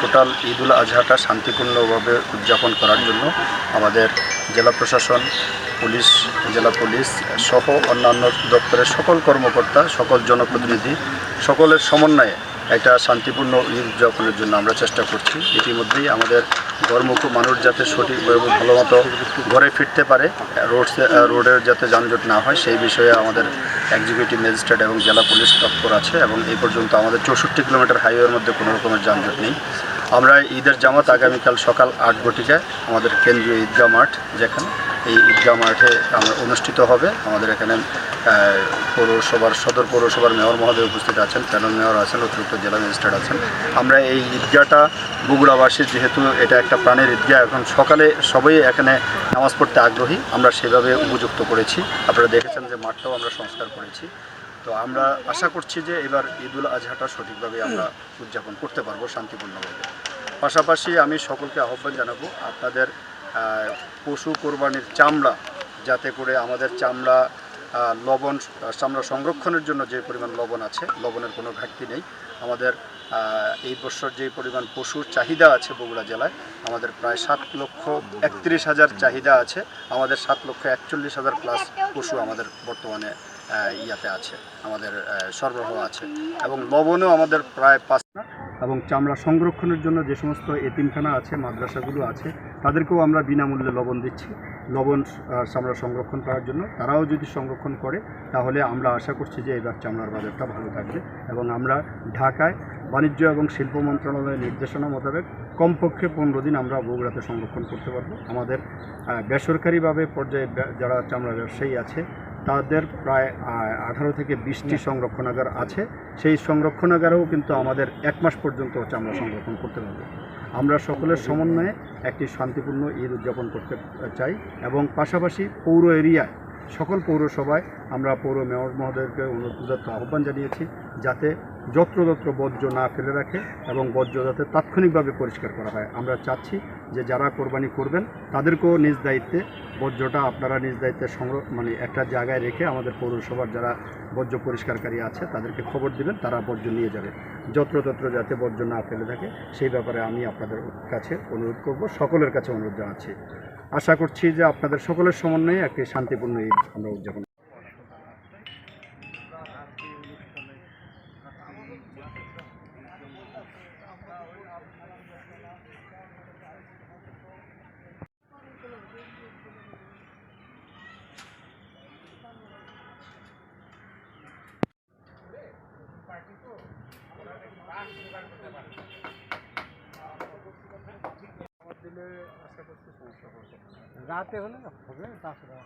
Total ঈদুল আজহাটা শান্তিপূর্ণভাবে উদযাপন করার জন্য আমাদের জেলা প্রশাসন, পুলিশ, জেলা পুলিশ সহ অন্যান্য দপ্তরের সকল কর্মকর্তা, সকল জনপ্রতিনিধি, সকলের সমন্বয়ে একটা শান্তিপূর্ণ ঈদ উদযাপনের জন্য আমরা চেষ্টা করছি। ইতিমধ্যেই আমাদের ঘরমুখ মানুষ যাতে সঠিকভাবে ভালো মতো ঘরে ফিরতে পারে রোড রোডের যাতে যানজট না হয়, সেই বিষয়ে আমাদের এক্সিকিউটিভ ম্যাজিস্ট্রেট এবং জেলা পুলিশ তৎপর আছে এবং এই পর্যন্ত আমাদের চৌষট্টি কিলোমিটার হাইওয়ের মধ্যে কোনো রকমের যানজট নেই। আমরা ঈদের জামাত আগামীকাল সকাল আট ঘটিকায় আমাদের কেন্দ্রীয় ঈদগাহ মাঠ যেখানে এই ঈদগাহ মাঠে আমরা অনুষ্ঠিত হবে। আমাদের এখানে পৌরসভার, সদর পৌরসভার মেয়র মহোদয় উপস্থিত আছেন, প্যানেল মেয়র আছেন, অতিরিক্ত জেলা ম্যাজিস্ট্রেট আছেন। আমরা এই ঈদগাহটা বগুড়াবাসীর যেহেতু এটা একটা প্রাণের ঈদগাহ, এখন সকালে সবাই এখানে নামাজ পড়তে আগ্রহী। আমরা সেভাবে উপযুক্ত করেছি। আপনারা দেখেছেন যে মাঠটাও আমরা সংস্কার করেছি। তো আমরা আশা করছি যে এবার ঈদুল আজহাটা সঠিকভাবে আমরা উদযাপন করতে পারব শান্তিপূর্ণভাবে। পাশাপাশি আমি সকলকে আহ্বান জানাব, আপনাদের পশু কোরবানির চামড়া, যাতে করে আমাদের চামড়া লবণ, চামড়া সংরক্ষণের জন্য যে পরিমাণ লবণ আছে, লবণের কোনো ঘাটতি নেই। আমাদের এই বছর যে পরিমাণ পশুর চাহিদা আছে বগুড়া জেলায়, আমাদের প্রায় সাত লক্ষ একত্রিশ হাজার চাহিদা আছে। আমাদের সাত লক্ষ একচল্লিশ হাজার প্লাস পশু আমাদের বর্তমানে ইয়াতে আছে, আমাদের সরবরাহ আছে। এবং লবণও আমাদের প্রায় পাঁচ এবং চামড়া সংরক্ষণের জন্য যে সমস্ত এতিমখানা আছে, মাদ্রাসাগুলো আছে তাদেরকেও আমরা বিনামূল্যে লবণ দিচ্ছি। লবণ চামড়া সংরক্ষণ করার জন্য। তারাও যদি সংরক্ষণ করে, তাহলে আমরা আশা করছি যে এবার চামড়ার বাজারটা ভালো থাকবে এবং আমরা ঢাকায় বাণিজ্য এবং শিল্প মন্ত্রণালয়ের নির্দেশনা মোতাবেক কমপক্ষে পনেরো দিন আমরা বগুড়াতে সংরক্ষণ করতে পারব। আমাদের বেসরকারিভাবে পর্যায়ে যারা চামড়া ব্যবসায়ী আছে, তাদের প্রায় আঠারো থেকে বিশটি সংরক্ষণাগার আছে। সেই সংরক্ষণাগারেও কিন্তু আমাদের এক মাস পর্যন্ত চামড়া সংরক্ষণ করতে পারবে আমরা সকলের সমন্বয়ে একটি শান্তিপূর্ণ ঈদ উদযাপন করতে চাই এবং পাশাপাশি পৌর এরিয়ায়, সকল পৌরসভায় আমরা পৌর মেয়র মহোদয়কে অনুরোধ আহ্বান জানিয়েছি যাতে যত্রতত্র বর্জ্য না ফেলে রাখে এবং বর্জ্য যাতে তাৎক্ষণিকভাবে পরিষ্কার করা হয়। আমরা চাচ্ছি যে যারা কোরবানি করবেন, তাদেরকেও নিজ দায়িত্বে বর্জ্যটা আপনারা নিজ দায়িত্বে সংগ্রহ মানে একটা জায়গায় রেখে আমাদের পৌরসভার যারা বর্জ্য পরিষ্কারকারী আছে, তাদেরকে খবর দিবেন, তারা বর্জ্য নিয়ে যাবে। যত্রতত্র যাতে বর্জ্য না ফেলে থাকে, সেই ব্যাপারে আমি আপনাদের কাছে অনুরোধ করব, সকলের কাছে অনুরোধ জানাচ্ছি। আশা করছি যে আপনাদের সকলের সমন্বয়ে একটি শান্তিপূর্ণ ঈদ আমরা উদযাপন রাতে হলে হবে তাছাড়া